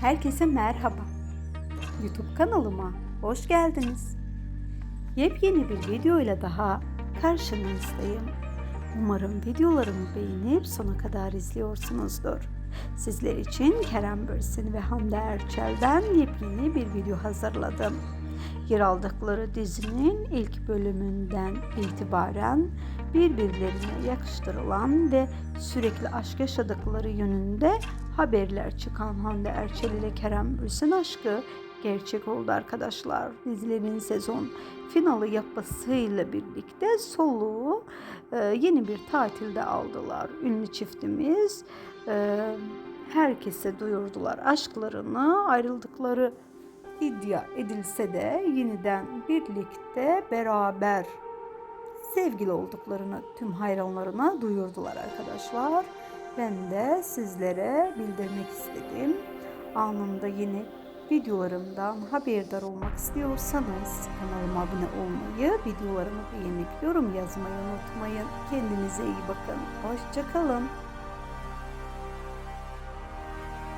Herkese merhaba. YouTube kanalıma hoş geldiniz. Yepyeni bir video ile daha karşınızdayım. Umarım videolarımı beğenip sona kadar izliyorsunuzdur. Sizler için Kerem Börsin ve Hande Erçel'den yepyeni bir video hazırladım. Yer aldıkları dizinin ilk bölümünden itibaren birbirlerine yakıştırılan ve sürekli aşk yaşadıkları yönünde haberler çıkan Hande Erçel ile Kerem Bürsin aşkı gerçek oldu arkadaşlar. Dizilerin sezon finali yapmasıyla birlikte soluğu e, yeni bir tatilde aldılar. Ünlü çiftimiz e, herkese duyurdular aşklarını, ayrıldıkları iddia edilse de yeniden birlikte beraber sevgili olduklarını tüm hayranlarına duyurdular arkadaşlar. Ben de sizlere bildirmek istedim. Anında yeni videolarımdan haberdar olmak istiyorsanız kanalıma abone olmayı, videolarımı beğenip yorum yazmayı unutmayın. Kendinize iyi bakın. Hoşçakalın.